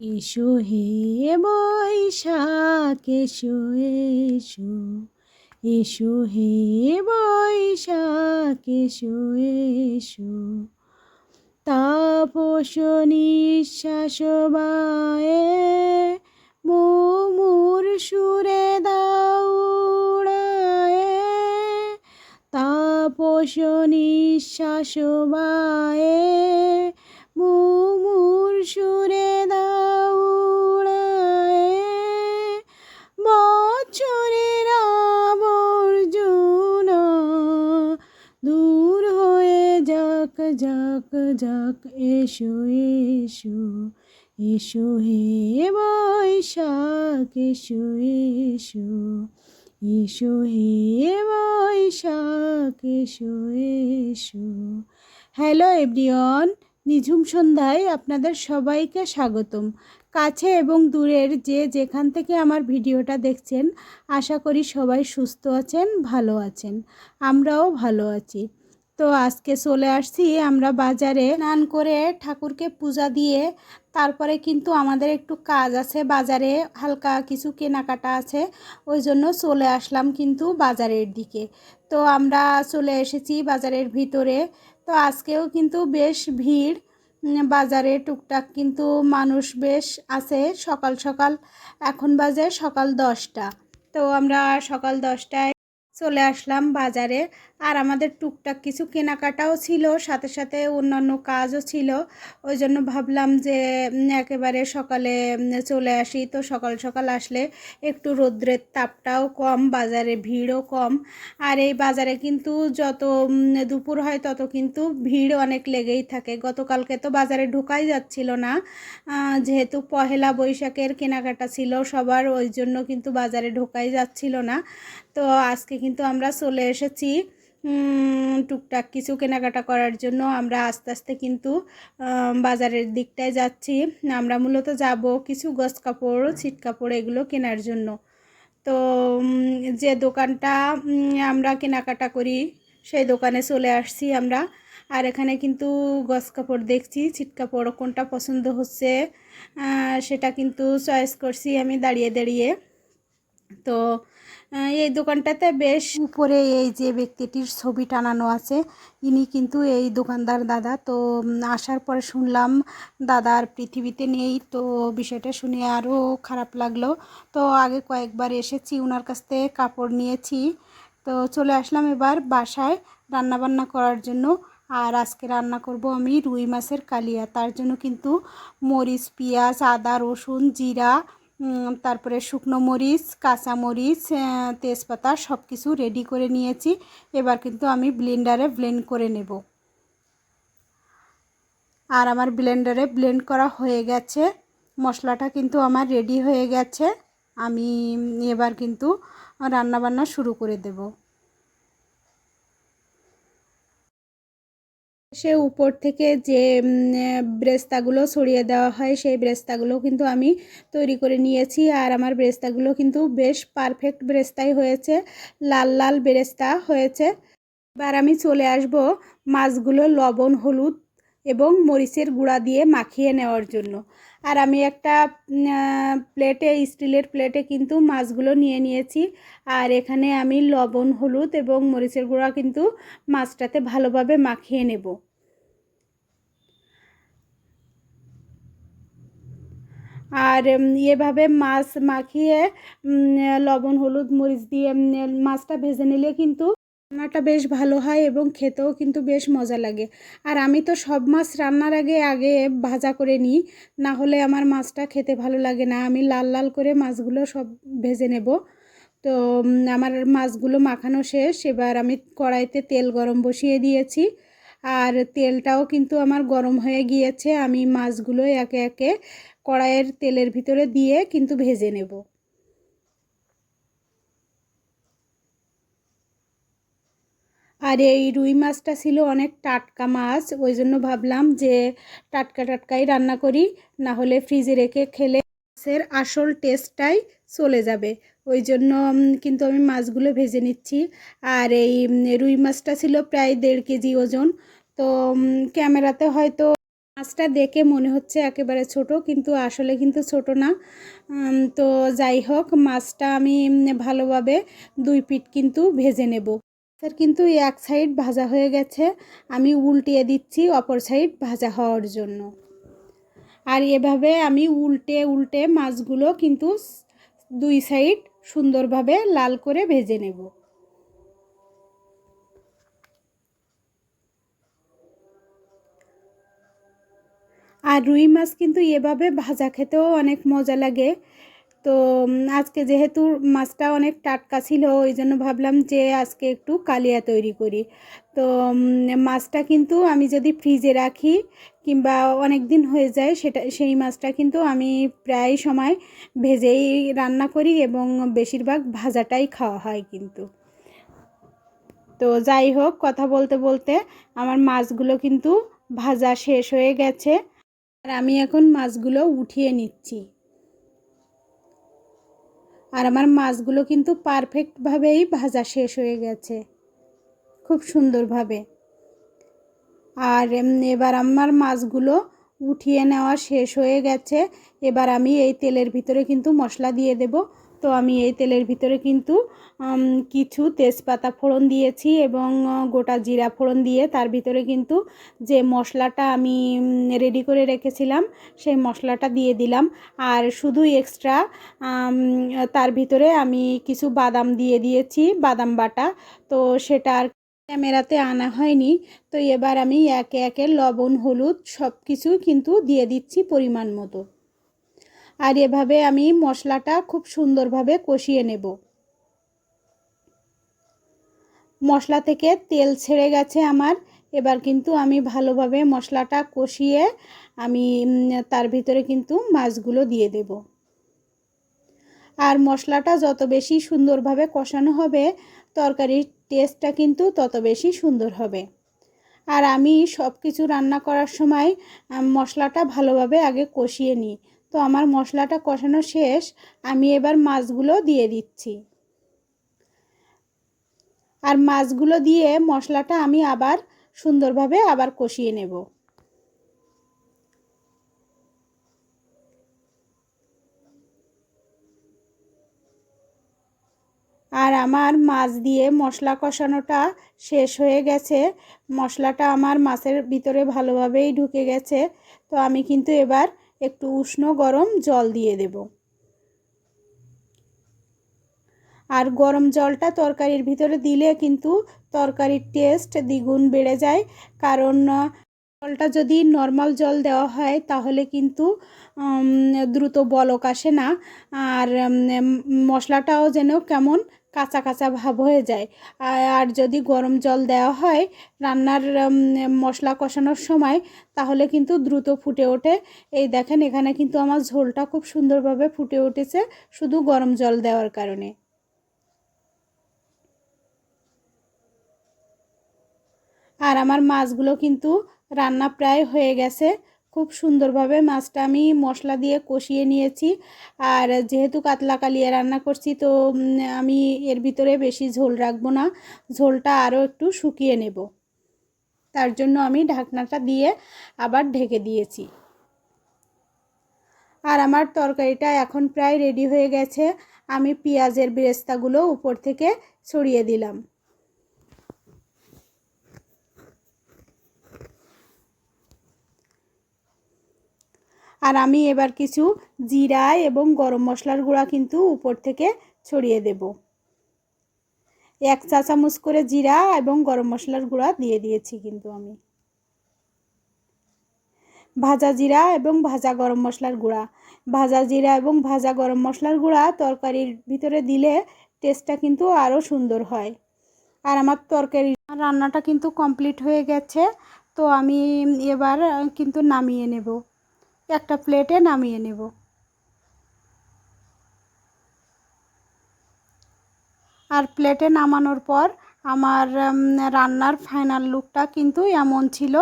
এসো হে বৈশাখ, এসো এসো। এসো হে বৈশাখ, এসো এসো। তাপস নিঃশ্বাস বায়ে, মুমুর সুরে দাউড়ায়ে তাপস নিঃশ্বাস বায়ে মুমুর সুরে দাউড়ায়ে বছরের আবর্জনা দূর হয়ে যাক যাক যাক, এসো এসো এসো হে বৈশাখ, এসো এসো এসো হে বৈশাখ, এসো এসো। হ্যালো এভরিওয়ান নিঝুম সন্ধ্যায় আপনাদের সবাইকে স্বাগতম। কাছে এবং দূরের যে যেখান থেকে আমার ভিডিওটা দেখছেন, আশা করি সবাই সুস্থ আছেন, ভালো আছেন। আমরাও ভালো আছি। তো আজকে চলে আসছি আমরা বাজারে। স্নান করে ঠাকুরকে পূজা দিয়ে তারপরে কিন্তু আমাদের একটু কাজ আছে বাজারে, হালকা কিছু কেনাকাটা আছে, ওই জন্য চলে আসলাম কিন্তু বাজারের দিকে। তো আমরা চলে এসেছি বাজারের ভিতরে। তো আজকেও কিন্তু বেশ ভিড় বাজারে টুকটাক কিন্তু মানুষ বেশ আছে। সকাল সকাল এখন বাজে সকাল দশটা। তো আমরা সকাল দশটায় চলে আসলাম বাজারে। আর আমাদের টুকটাক কিছু কেনাকাটাও ছিল, সাথে সাথে অন্যান্য কাজও ছিল। ওই জন্য ভাবলাম যে একেবারে সকালে চলে আসি। তো সকাল সকাল আসলে একটু রৌদ্রের তাপটাও কম, বাজারে ভিড়ও কম। আর এই বাজারে কিন্তু যত দুপুর হয় তত কিন্তু ভিড় অনেক লেগেই থাকে। গতকালকে তো বাজারে ঢোকাই যাচ্ছিল না। যেহেতু পহেলা বৈশাখের কেনাকাটা ছিল সবার ওই জন্য কিন্তু বাজারে ঢোকাই যাচ্ছিল না। তো আজকে কিন্তু আমরা চলে এসেছি টুকটাক কিছু কেনাকাটা করার জন্য। আমরা আস্তে আস্তে কিন্তু বাজারের দিকটায় যাচ্ছি। আমরা মূলত যাব কিছু গস কাপড়, ছিট কাপড় এগুলো কেনার জন্য। তো যে দোকানটা আমরা কেনাকাটা করি, সেই দোকানে চলে আসছি আমরা। আর এখানে কিন্তু গস কাপড় দেখছি, ছিট কাপড় কোনটা পছন্দ হচ্ছে সেটা কিন্তু চয়েস করছি আমি দাঁড়িয়ে দাঁড়িয়ে। তো এই দোকানটাতে বেশ উপরে এই যে ব্যক্তিটির ছবি টানানো আছে, ইনি কিন্তু এই দোকানদার দাদা। তো আসার পরে শুনলাম দাদার পৃথিবীতে নেই, তো বিষয়টা শুনে আরও খারাপ লাগল। তো আগে কয়েকবার এসেছি ওনার কাছ থেকে কাপড় নিয়েছি। তো চলে আসলাম এবার বাসায় রান্নাবান্না করার জন্য। আর আজকে রান্না করব আমি রুই মাছের কালিয়া। তার জন্য কিন্তু মরিচ, পেঁয়াজ, আদা, রসুন, জিরা তারপরে শুকনো মরিচ, কাঁচা মরিচ তেজপাতা সব কিছু রেডি করে নিয়েছি। এবার কিন্তু আমি ব্লেন্ডারে ব্লেন্ড করে নেব। আর আমার ব্লেন্ডারে ব্লেন্ড করা হয়ে গেছে। মশলাটা কিন্তু আমার রেডি হয়ে গেছে। আমি এবার কিন্তু রান্নাবান্না শুরু করে দেবো। সে উপর থেকে যে ব্রেস্তাগুলো ছড়িয়ে দেওয়া হয়, সেই ব্রেস্তাগুলো কিন্তু আমি তৈরি করে নিয়েছি। আর আমার ব্রেস্তাগুলো কিন্তু বেশ পারফেক্ট ব্রেস্তাই হয়েছে, লাল লাল ব্রেস্তা হয়েছে। এবার আমি চলে আসব মাছগুলো লবণ, হলুদ এবং মরিচের গুঁড়া দিয়ে মাখিয়ে নেওয়ার জন্য। আর আমি একটা প্লেটে, স্টিলের প্লেটে কিন্তু মাছগুলো নিয়ে নিয়েছি। আর এখানে আমি লবণ, হলুদ এবং মরিচের গুঁড়া কিন্তু মাছটাতে ভালোভাবে মাখিয়ে নেব। আর এভাবে মাছ মাখিয়ে লবণ, হলুদ, মরিচ দিয়ে মাছটা ভেজে নিলে কিন্তু রান্নাটা বেশ ভালো হয় এবং খেতেও কিন্তু বেশ মজা লাগে। আর আমি তো সব মাছ রান্নার আগে আগে ভাজা করে নিই, না হলে আমার মাছটা খেতে ভালো লাগে না। আমি লাল লাল করে মাছগুলো সব ভেজে নেব। তো আমার মাছগুলো মাখানো শেষ। এবার আমি কড়াইতে তেল গরম বসিয়ে দিয়েছি। আর তেলটাও কিন্তু আমার গরম হয়ে গিয়েছে। আমি মাছগুলো একে একে কড়াইয়ের তেলের ভিতরে দিয়ে কিন্তু ভেজে নেব। আর এই রুই মাছটা ছিল অনেক টাটকা মাছ, ওই জন্য ভাবলাম যে টাটকা টাটকাই রান্না করি, না হলে ফ্রিজে রেখে খেলে মাছের আসল টেস্টটাই চলে যাবে। ওই জন্য কিন্তু আমি মাছগুলো ভেজে নিচ্ছি। আর এই রুই মাছটা ছিল প্রায় দেড় কেজি ওজন। তো ক্যামেরাতে হয়তো মাছটা দেখে মনে হচ্ছে একেবারে ছোট, কিন্তু আসলে কিন্তু ছোট না। তো যাই হোক, মাছটা আমি ভালোভাবে দুই পিঠ কিন্তু ভেজে নেব। স্যার কিন্তু এক সাইড ভাজা হয়ে গেছে, আমি উল্টিয়ে দিচ্ছি অপর সাইড ভাজা হওয়ার জন্য। আর এভাবে আমি উল্টে উল্টে মাছগুলো কিন্তু দুই সাইড সুন্দরভাবে লাল করে ভেজে নেব। আর রুই মাছ কিন্তু এভাবে ভাজা খেতেও অনেক মজা লাগে। তো আজকে যেহেতু মাছটা অনেক টাটকা ছিল, ওই জন্য ভাবলাম যে আজকে একটু কালিয়া তৈরি করি। তো মাছটা কিন্তু আমি যদি ফ্রিজে রাখি কিংবা অনেক দিন হয়ে যায়, সেটা, সেই মাছটা কিন্তু আমি প্রায় সময় ভেজেই রান্না করি এবং বেশিরভাগ ভাজাটাই খাওয়া হয় কিন্তু। তো, যাই হোক, কথা বলতে বলতে আমার মাছগুলো কিন্তু ভাজা শেষ হয়ে গেছে। আর আমি এখন মাছগুলো উঠিয়ে নিচ্ছি। আর আমার মাছগুলো কিন্তু পারফেক্টভাবেই ভাজা শেষ হয়ে গেছে, খুব সুন্দরভাবে। আর এবার আমার মাছগুলো উঠিয়ে নেওয়া শেষ হয়ে গেছে। এবার আমি এই তেলের ভিতরে কিন্তু মশলা দিয়ে দেব। তো আমি এই তেলের ভিতরে কিন্তু কিছু তেজপাতা ফোড়ন দিয়েছি এবং গোটা জিরা ফোড়ন দিয়ে তার ভিতরে কিন্তু যে মশলাটা আমি রেডি করে রেখেছিলাম, সেই মশলাটা দিয়ে দিলাম। আর শুধু এক্সট্রা তার ভিতরে আমি কিছু বাদাম দিয়ে দিয়েছি, বাদাম বাটা। তো সেটা আর ক্যামেরাতে আনা হয়নি। তো এবার আমি একে একে লবণ, হলুদ সব কিছু কিন্তু দিয়ে দিচ্ছি পরিমাণ মতো। আর এভাবে আমি মশলাটা খুব সুন্দরভাবে কষিয়ে নেব। মশলা থেকে তেল ছেড়ে গেছে আমার। এবার কিন্তু আমি ভালোভাবে মশলাটা কষিয়ে আমি তার ভিতরে কিন্তু মাছগুলো দিয়ে দেব। আর মশলাটা যত বেশি সুন্দরভাবে কষানো হবে, তরকারির টেস্টটা কিন্তু তত বেশি সুন্দর হবে। আর আমি সব কিছু রান্না করার সময় মশলাটা ভালোভাবে আগে কষিয়ে নিই। তো আমার মশলাটা কষানো শেষ, আমি এবার মাছগুলো দিয়ে দিচ্ছি। আর মাছগুলো দিয়ে মশলাটা আমি আবার সুন্দরভাবে আবার কষিয়ে নেব। আর আমার মাছ দিয়ে মশলা কষানোটা শেষ হয়ে গেছে। মশলাটা আমার মাছের ভিতরে ভালোভাবেই ঢুকে গেছে। তো আমি কিন্তু এবার একটু উষ্ণ গরম জল দিয়ে দেব। আর গরম জলটা তরকারির ভিতরে দিলে কিন্তু তরকারির টেস্ট দ্বিগুণ বেড়ে যায়। কারণ জলটা যদি নর্মাল জল দেওয়া হয়, তাহলে কিন্তু দ্রুত বলক আসে না। আর মশলাটাও যেন কেমন কাঁচা কাঁচা ভাব হয়ে যায়। আর যদি গরম জল দেওয়া হয় রান্নার মশলা কষানোর সময়, তাহলে কিন্তু দ্রুত ফুটে ওঠে। এই দেখেন, এখানে কিন্তু আমার ঝোলটা খুব সুন্দরভাবে ফুটে উঠেছে শুধু গরম জল দেওয়ার কারণে। আর আমার মাছগুলো কিন্তু রান্না প্রায় হয়ে গেছে। খুব সুন্দরভাবে মাছটা আমি মশলা দিয়ে কষিয়ে নিয়েছি। আর যেহেতু কাতলা কালিয়া রান্না করছি, তো আমি এর ভিতরে বেশি ঝোল রাখব না। ঝোলটা আরও একটু শুকিয়ে নেব। তার জন্য আমি ঢাকনাটা দিয়ে আবার ঢেকে দিয়েছি। আর আমার তরকারিটা এখন প্রায় রেডি হয়ে গেছে। আমি পেঁয়াজের বেরেস্তাগুলো উপর থেকে ছড়িয়ে দিলাম। আর আমি এবার কিছু জিরা এবং গরম মশলার গুঁড়া কিন্তু উপর থেকে ছড়িয়ে দেব। এক চা চামচ করে জিরা এবং গরম মশলার গুঁড়া দিয়ে দিয়েছি কিন্তু আমি। ভাজা জিরা এবং ভাজা গরম মশলার গুঁড়া। ভাজা জিরা এবং ভাজা গরম মশলার গুঁড়া তরকারির ভিতরে দিলে টেস্টটা কিন্তু আরও সুন্দর হয়। আর আমার তরকারি রান্নাটা কিন্তু কমপ্লিট হয়ে গেছে, তো আমি এবার কিন্তু নামিয়ে নেব। একটা প্লেটে নামিয়ে নেব। আর প্লেটে নামানোর পর আমার রান্নার ফাইনাল লুকটা কিন্তু এমন ছিল।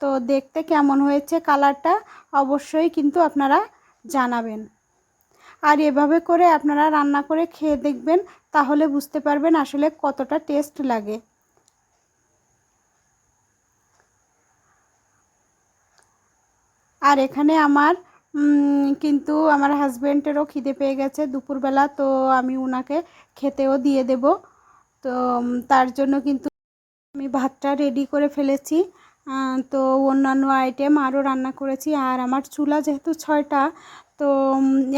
তো দেখতে কেমন হয়েছে কালারটা অবশ্যই কিন্তু আপনারা জানাবেন। আর এভাবে করে আপনারা রান্না করে খেয়ে দেখবেন, তাহলে বুঝতে পারবেন আসলে কতটা টেস্ট লাগে। আর এখানে আমার কিন্তু আমার হাজব্যান্ডেরও খিদে পেয়ে গেছে দুপুরবেলা, তো আমি ওনাকে খেতেও দিয়ে দেব। তো তার জন্য কিন্তু আমি ভাতটা রেডি করে ফেলেছি। তো অন্যান্য আইটেম আরও রান্না করেছি। আর আমার চুলা যেহেতু ছয়টা, তো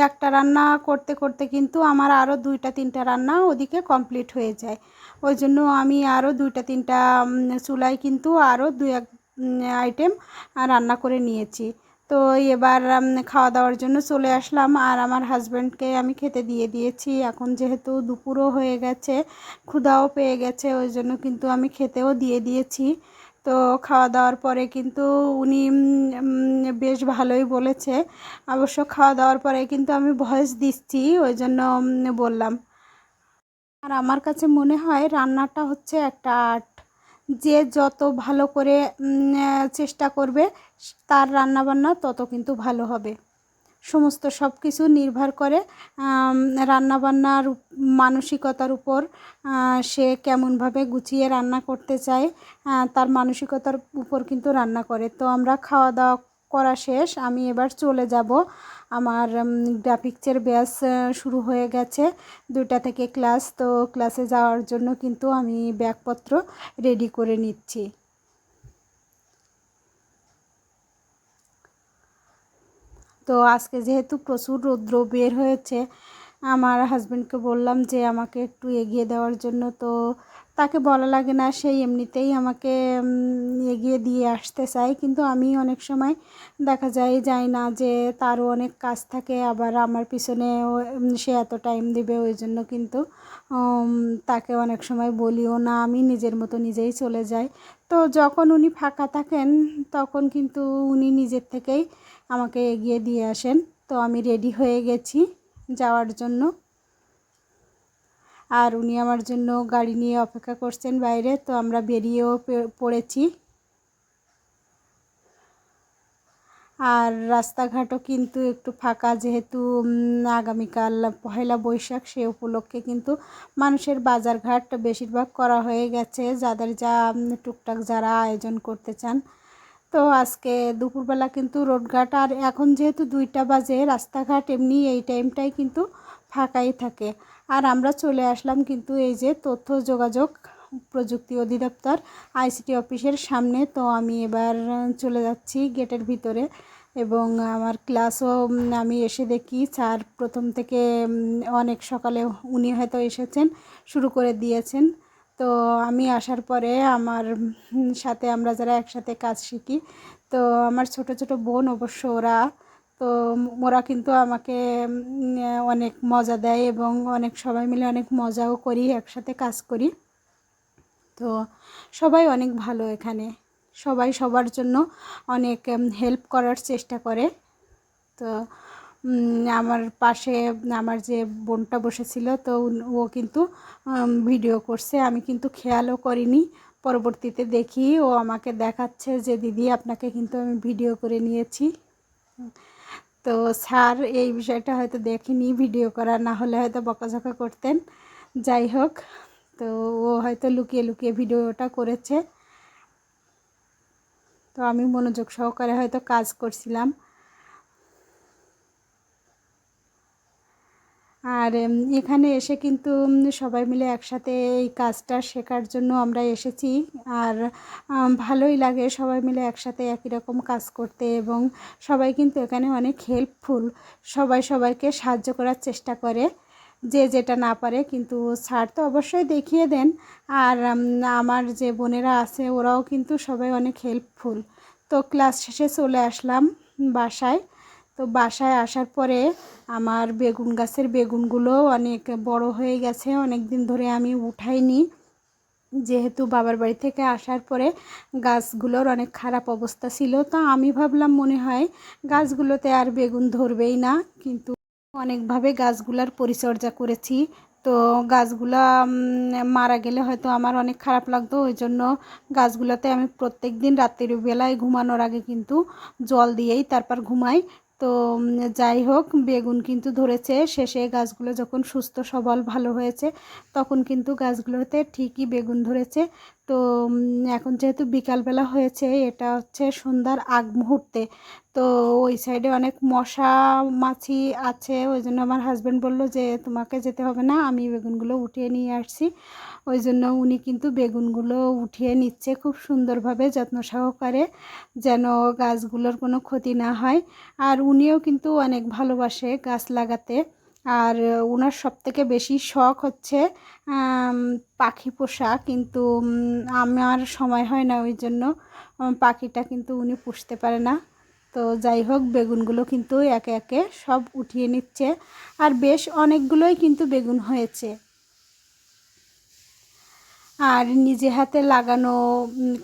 একটা রান্না করতে করতে কিন্তু আমার আরও দুইটা, তিনটা রান্না ওদিকে কমপ্লিট হয়ে যায়। ওই জন্য আমি আরও দুইটা, তিনটা চুলায় কিন্তু আরও দু এক আইটেম রান্না করে নিয়েছি। তো এবার খাওয়া দাওয়ার জন্য চলে আসলাম। আর আমার হাজব্যান্ডকে আমি খেতে দিয়ে দিয়েছি। এখন যেহেতু দুপুরও হয়ে গেছে, ক্ষুধাও পেয়ে গেছে, ওই জন্য কিন্তু আমি খেতেও দিয়ে দিয়েছি। তো খাওয়া দাওয়ার পরে কিন্তু উনি বেশ ভালোই বলেছে। অবশ্য খাওয়া দাওয়ার পরে কিন্তু আমি ভয়েস দিচ্ছি, ওই জন্য বললাম। আর আমার কাছে মনে হয় রান্নাটা হচ্ছে একটা আর্ট। যে যত ভালো করে চেষ্টা করবে, তার রান্নাবান্না তত কিন্তু ভালো হবে। সমস্ত সব কিছু নির্ভর করে রান্নাবান্নার মানসিকতার উপর সে কেমনভাবে গুছিয়ে রান্না করতে চায় তার মানসিকতার উপর কিন্তু রান্না করে। তো আমরা খাওয়া দাওয়া করা শেষ, আমি এবার চলে যাব আমার গ্রাফিক্সের ব্যাচ শুরু হয়ে গেছে। দুটা থেকে ক্লাস তো ক্লাসে যাওয়ার জন্য কিন্তু আমি ব্যাগপত্র রেডি করে নিচ্ছি। তো আজকে যেহেতু প্রচুর রৌদ্র বের হয়েছে, আমার হাজব্যান্ডকে বললাম যে আমাকে একটু এগিয়ে দেওয়ার জন্য, তো তাকে বলা লাগে না সেই এমনিতেই আমাকে এগিয়ে দিয়ে আসতে চায়। কিন্তু আমি অনেক সময় দেখা যায়, যাই না যে তারও অনেক কাজ থাকে, আবার আমার পিছনে সে এত টাইম দিবে, ওই জন্য কিন্তু তাকে অনেক সময় বলিও না। আমি নিজের মতো নিজেই চলে যাই। তো যখন উনি ফাঁকা থাকেন, তখন কিন্তু উনি নিজের থেকেই আমাকে এগিয়ে দিয়ে আসেন। তো আমি রেডি হয়ে গেছি যাওয়ার জন্য। আর উনি আমার জন্য গাড়ি নিয়ে অপেক্ষা করছেন বাইরে, তো আমরা বেরিয়েও পড়েছি। আর রাস্তাঘাটও কিন্তু একটু ফাঁকা, যেহেতু আগামীকাল পহেলা বৈশাখ, সে উপলক্ষে কিন্তু মানুষের বাজারঘাট বেশিরভাগ করা হয়ে গেছে। যাদের যা টুকটাক যারা আয়োজন করতে চান। তো আজকে দুপুরবেলা কিন্তু রোডঘাট আর এখন যেহেতু দুইটা বাজে, রাস্তাঘাট এমনি এই টাইমটাই কিন্তু ফাঁকাই থাকে। আর আমরা চলে আসলাম কিন্তু এই যে তথ্য যোগাযোগ প্রযুক্তি অধিদপ্তর আইসিটি অফিসের সামনে। তো আমি এবার চলে যাচ্ছি গেটের ভিতরে এবং আমার ক্লাসও আমি এসে দেখি স্যার প্রথম থেকে অনেক সকালে উনি হয়তো এসেছেন, শুরু করে দিয়েছেন। তো আমি আসার পরে আমার সাথে আমরা যারা একসাথে কাজ শিখি, তো আমার ছোট ছোট বোন অবশ্য ওরা তো ওরা কিন্তু আমাকে অনেক মজা দেয় এবং অনেক সবাই মিলে অনেক মজাও করি, একসাথে কাজ করি। তো সবাই অনেক ভালো এখানে। সবাই সবার জন্য অনেক হেল্প করার চেষ্টা করে। তো আমার পাশে, আমার যে বোনটা বসেছিল, তো ও কিন্তু ভিডিও করছে। আমি কিন্তু খেয়ালও করিনি। পরবর্তীতে দেখি ও আমাকে দেখাচ্ছে যে, দিদি, আপনাকে কিন্তু আমি ভিডিও করে নিয়েছি। তো স্যার এই বিষয়টা হয়তো দেখেনি, ভিডিও করা না হলে হয়তো বকাঝকা করতেন। যাই হোক, তো ও হয়তো লুকিয়ে লুকিয়ে ভিডিওটা করেছে। তো আমি মনোযোগ সহকারে হয়তো কাজ করছিলাম। আর এখানে এসে কিন্তু সবাই মিলে একসাথে এই কাজটা শেখার জন্য আমরা এসেছি। আর ভালোই লাগে সবাই মিলে একসাথে একই রকম কাজ করতে এবং সবাই কিন্তু এখানে অনেক হেল্পফুল সবাই সবাইকে সাহায্য করার চেষ্টা করে, যে যেটা না পারে কিন্তু স্যার তো অবশ্যই দেখিয়ে দেন। আর আমার যে বোনেরা আছে ওরাও কিন্তু সবাই অনেক হেল্পফুল তো ক্লাস শেষে চলে আসলাম বাসায়। তো বাসায় আসার পরে আমার বেগুন গাছের বেগুনগুলো অনেক বড় হয়ে গেছে অনেক দিন ধরে আমি উঠাইনি। যেহেতু বাবার বাড়ি থেকে আসার পরে গাছগুলোর অনেক খারাপ অবস্থা ছিল, তো আমি ভাবলাম মনে হয় গাছগুলোতে আর বেগুন ধরবেই না, কিন্তু অনেকভাবে গাছগুলার পরিচর্যা করেছি। তো গাছগুলা মারা গেলে হয়তো আমার অনেক খারাপ লাগতো, ওই জন্য গাছগুলোতে আমি প্রত্যেক দিন রাত্রির বেলায় ঘুমানোর আগে কিন্তু জল দিয়েই তারপর ঘুমাই। তো যাই হোক, বেগুন কিন্তু ধরেছে। শেষে গাছগুলো যখন সুস্থ, সবল, ভালো হয়েছে, তখন কিন্তু গাছগুলোতে ঠিকই বেগুন ধরেছে। তো এখন যেহেতু বিকালবেলা হয়েছে, এটা হচ্ছে সন্ধ্যার আগ মুহূর্তে। তো, ওই সাইডে অনেক মশা মাছি আছে। ওই জন্য আমার হাজব্যান্ড বলল যে, তোমাকে যেতে হবে না, আমি বেগুনগুলো উঠিয়ে নিয়ে আসছি। ওই জন্য উনি কিন্তু বেগুনগুলো উঠিয়ে নিচ্ছে খুব সুন্দরভাবে যত্ন সহকারে, যেন গাছগুলোর কোনো ক্ষতি না হয়। আর উনিও কিন্তু অনেক ভালোবাসে গাছ লাগাতে। আর ওনার সবথেকে বেশি শখ হচ্ছে পাখি পোষা। কিন্তু আমার সময় হয় না ওই জন্য পাখিটা কিন্তু উনি পুষতে পারে না। তো যাই হোক, বেগুনগুলো কিন্তু একে একে সব উঠিয়ে নিচ্ছে। আর বেশ অনেকগুলোই কিন্তু বেগুন হয়েছে। আর নিজে হাতে লাগানো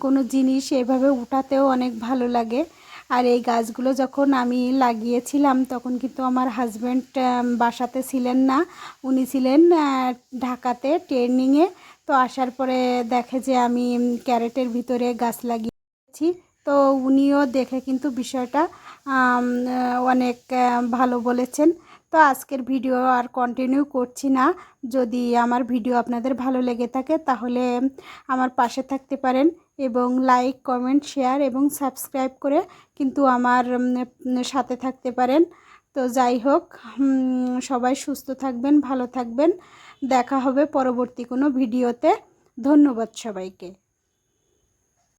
কোনো জিনিস এভাবে উঠাতেও অনেক ভালো লাগে। আর এই গাছগুলো যখন আমি লাগিয়েছিলাম, তখন কিন্তু আমার হাজব্যান্ড বাসাতে ছিলেন না। উনি ছিলেন ঢাকাতে ট্রেনিংয়ে তো আসার পরে দেখে যে আমি ক্যারেটের ভিতরে গাছ লাগিয়েছি। তো উনিও দেখে কিন্তু বিষয়টা অনেক ভালো বলেছেন। তো আজকের ভিডিও আর কন্টিনিউ করছি না। যদি আমার ভিডিও আপনাদের ভালো লেগে থাকে, তাহলে আমার পাশে থাকতে পারেন এবং লাইক কমেন্ট শেয়ার এবং সাবস্ক্রাইব করে কিন্তু আমার সাথে থাকতে পারেন। তো যাই হোক সবাই সুস্থ থাকবেন, ভালো থাকবেন। দেখা হবে পরবর্তী কোনো ভিডিওতে। ধন্যবাদ সবাইকে।